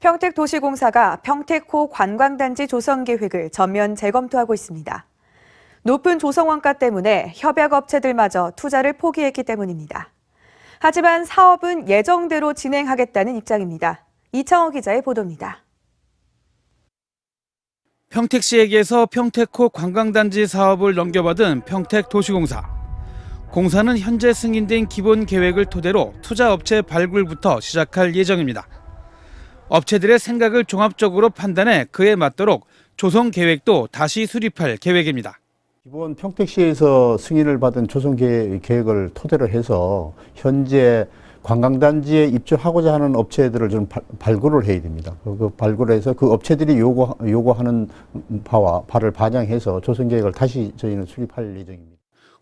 평택도시공사가 평택호 관광단지 조성 계획을 전면 재검토하고 있습니다. 높은 조성 원가 때문에 협약업체들마저 투자를 포기했기 때문입니다. 하지만 사업은 예정대로 진행하겠다는 입장입니다. 이창호 기자의 보도입니다. 평택시에게서 평택호 관광단지 사업을 넘겨받은 평택도시공사. 공사는 현재 승인된 기본 계획을 토대로 투자업체 발굴부터 시작할 예정입니다. 업체들의 생각을 종합적으로 판단해 그에 맞도록 조성 계획도 다시 수립할 계획입니다. 기본 평택시에서 승인을 받은 조성 계- 계획을 토대로 해서 현재 관광단지에 입주하고자 하는 업체들을 좀 발- 발굴을 해야 됩니다. 그, 그 발굴해서 그 업체들이 요구, 요구하는 바와 바를 반영해서 조성 계획을 다시 저희는 수립할 예정입니다.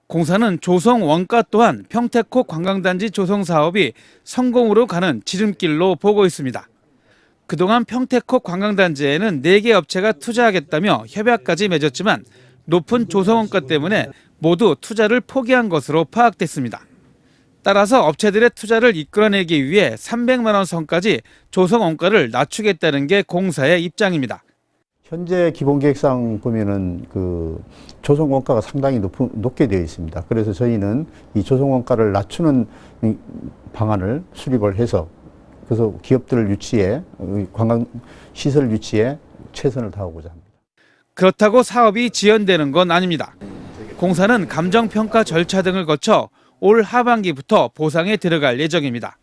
공사는 조성 원가 또한 평택호 관광단지 조성 사업이 성공으로 가는 지름길로 보고 있습니다. 그동안 평택호 관광단지에는 4개 업체가 투자하겠다며 협약까지 맺었지만 높은 조성 원가 때문에 모두 투자를 포기한 것으로 파악됐습니다. 따라서 업체들의 투자를 이끌어내기 위해 300만 원 선까지 조성 원가를 낮추겠다는 게 공사의 입장입니다. 현재 기본 계획상 보면은 그 조성 원가가 상당히 높, 높게 되어 있습니다. 그래서 저희는 이 조성 원가를 낮추는 이 방안을 수립을 해서 그래서 기업들을 유치해 이 관광 시설 유치에 최선을 다하고자 합니다. 그렇다고 사업이 지연되는 건 아닙니다. 공사는 감정평가 절차 등을 거쳐 올 하반기부터 보상에 들어갈 예정입니다.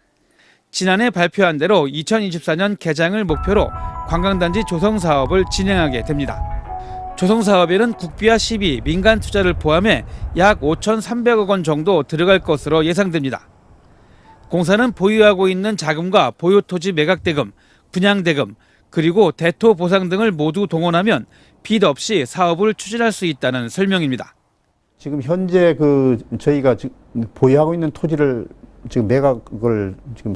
지난해 발표한 대로 2024년 개장을 목표로 관광단지 조성 사업을 진행하게 됩니다. 조성 사업에는 국비와 시비, 민간 투자를 포함해 약 5,300억 원 정도 들어갈 것으로 예상됩니다. 공사는 보유하고 있는 자금과 보유 토지 매각 대금, 분양 대금, 그리고 대토 보상 등을 모두 동원하면 빚 없이 사업을 추진할 수 있다는 설명입니다. 지금 현재 그 저희가 보유하고 있는 토지를 지금 매각을 지금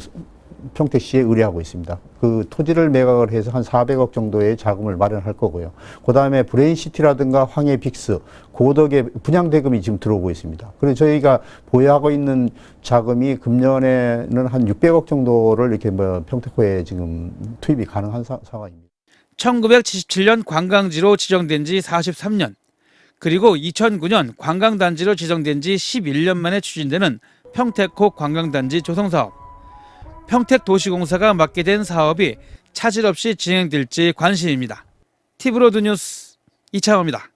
평택시에 의뢰하고 있습니다. 그 토지를 매각을 해서 한 400억 정도의 자금을 마련할 거고요. 그 다음에 브레인시티라든가 황해 빅스, 고덕의 분양 대금이 지금 들어오고 있습니다. 그래서 저희가 보유하고 있는 자금이 금년에는 한 600억 정도를 이렇게 뭐 평택호에 지금 투입이 가능한 사, 상황입니다. 1977년 관광지로 지정된 지 43년, 그리고 2009년 관광단지로 지정된 지 11년 만에 추진되는 평택호 관광단지 조성 사업. 평택도시공사가 맡게 된 사업이 차질 없이 진행될지 관심입니다. 티브로드 뉴스 이창호입니다.